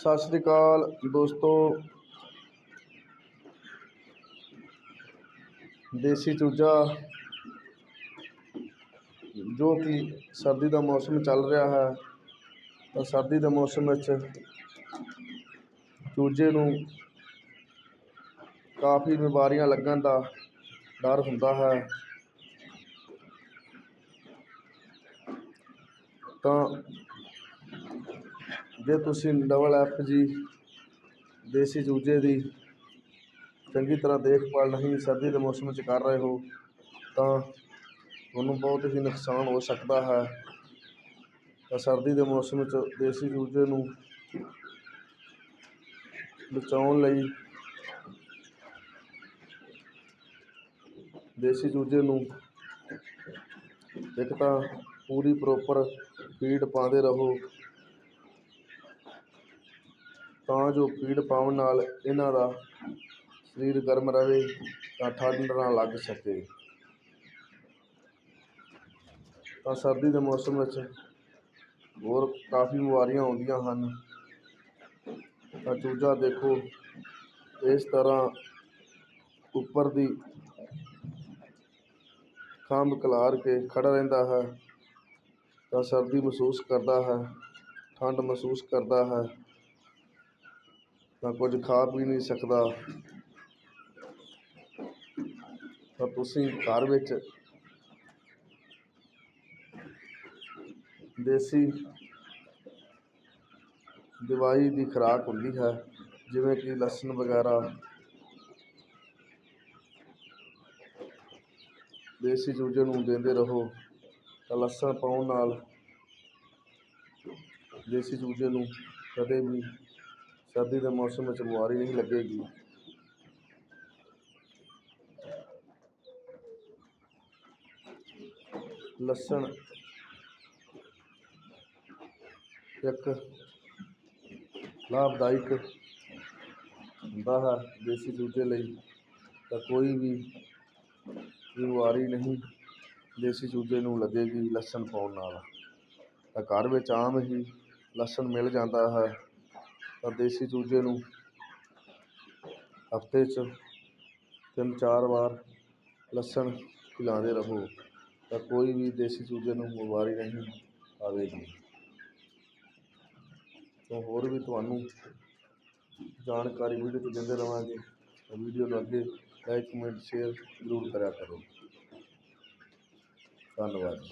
ਸਤਿ ਸ੍ਰੀ ਅਕਾਲ ਦੋਸਤੋ। ਦੇਸੀ ਚੂਜਾ, ਜੋ ਕਿ ਸਰਦੀ ਦਾ ਮੌਸਮ ਚੱਲ ਰਿਹਾ ਹੈ, ਤਾਂ ਸਰਦੀ ਦੇ ਮੌਸਮ ਵਿੱਚ ਚੂਜੇ ਨੂੰ ਕਾਫੀ ਬਿਮਾਰੀਆਂ ਲੱਗਣ ਦਾ ਡਰ ਹੁੰਦਾ ਹੈ। ਤਾਂ ਜੇ ਤੁਸੀਂ ਡਬਲ ਐਫ ਜੀ, ਦੇਸੀ ਚੂਜੇ ਦੀ ਚੰਗੀ ਤਰ੍ਹਾਂ ਦੇਖਭਾਲ ਨਹੀਂ, ਸਰਦੀ ਦੇ ਮੌਸਮ ਵਿੱਚ ਕਰ ਰਹੇ ਹੋ, ਤਾਂ ਤੁਹਾਨੂੰ ਬਹੁਤ ਹੀ ਨੁਕਸਾਨ ਹੋ ਸਕਦਾ ਹੈ। ਤਾਂ ਸਰਦੀ ਦੇ ਮੌਸਮ ਵਿੱਚ ਦੇਸੀ ਚੂਜੇ ਨੂੰ ਬਚਾਉਣ ਲਈ ਦੇਸੀ ਚੂਜੇ ਨੂੰ ਇੱਕ ਤਾਂ ਪੂਰੀ ਪ੍ਰੋਪਰ ਫੀਡ ਪਾਉਂਦੇ ਰਹੋ। ਤਾਂ ਜੋ ਪੀੜ ਪਾਉਣ ਨਾਲ ਇਹਨਾਂ ਦਾ ਸਰੀਰ ਗਰਮ ਰਹੇ, ਤਾਂ ਠੰਡ ਨਾ ਲੱਗ ਸਕੇ। ਤਾਂ ਸਰਦੀ ਦੇ ਮੌਸਮ ਵਿੱਚ ਹੋਰ ਕਾਫੀ ਬਿਮਾਰੀਆਂ ਆਉਂਦੀਆਂ ਹਨ। ਤਾਂ ਚੂਜਾ ਦੇਖੋ, ਇਸ ਤਰ੍ਹਾਂ ਉੱਪਰ ਦੀ ਖੰਭ ਕਲਾਰ ਕੇ ਖੜਾ ਰਹਿੰਦਾ ਹੈ, ਤਾਂ ਸਰਦੀ ਮਹਿਸੂਸ ਕਰਦਾ ਹੈ, ਠੰਡ ਮਹਿਸੂਸ ਕਰਦਾ ਹੈ। ਤਾਂ ਕੁਝ ਖਾ ਪੀ ਨਹੀਂ ਸਕਦਾ। ਤਾਂ ਤੁਸੀਂ ਘਰ ਵਿੱਚ ਦੇਸੀ ਦਵਾਈ ਦੀ ਖੁਰਾਕ ਹੁੰਦੀ ਹੈ, ਜਿਵੇਂ ਕਿ ਲਸਣ ਵਗੈਰਾ। ਦੇਸੀ ਚੂਜੇ ਨੂੰ ਦਿੰਦੇ ਰਹੋ, ਤਾਂ ਲਸਣ ਪਾਉਣ ਨਾਲ ਦੇਸੀ ਚੂਜੇ ਨੂੰ ਕਦੇ ਵੀ ਸਰਦੀ ਦੇ ਮੌਸਮ ਵਿੱਚ ਬਿਮਾਰੀ ਨਹੀਂ ਲੱਗੇਗੀ। ਲਸਣ ਇੱਕ ਲਾਭਦਾਇਕ ਹੁੰਦਾ ਹੈ, ਦੇਸੀ ਚੂਜੇ ਲਈ ਤਾਂ ਕੋਈ ਵੀ ਬਿਮਾਰੀ ਨਹੀਂ ਦੇਸੀ ਚੂਜੇ ਨੂੰ ਲੱਗੇਗੀ ਲਸਣ ਪਾਉਣ ਨਾਲ। ਤਾਂ ਘਰ ਵਿੱਚ ਆਮ ਹੀ ਲਸਣ ਮਿਲ ਜਾਂਦਾ ਹੈ। ਤਾਂ ਦੇਸੀ ਚੂਜੇ ਨੂੰ ਹਫ਼ਤੇ 'ਚ ਤਿੰਨ ਚਾਰ ਵਾਰ ਲਸਣ ਖਿਲਾਉਂਦੇ ਰਹੋ, ਤਾਂ ਕੋਈ ਵੀ ਦੇਸੀ ਚੂਜੇ ਨੂੰ ਬਿਮਾਰੀ ਨਹੀਂ ਆਵੇਗੀ। ਤਾਂ ਹੋਰ ਵੀ ਤੁਹਾਨੂੰ ਜਾਣਕਾਰੀ ਵੀਡੀਓ 'ਚ ਦਿੰਦੇ ਰਹਾਂਗੇ ਵੀਡੀਓ ਨੂੰ ਅੱਗੇ ਲਾਈਕ, ਕਮੈਂਟ, ਸ਼ੇਅਰ ਜ਼ਰੂਰ ਕਰਿਆ ਕਰੋ। ਧੰਨਵਾਦ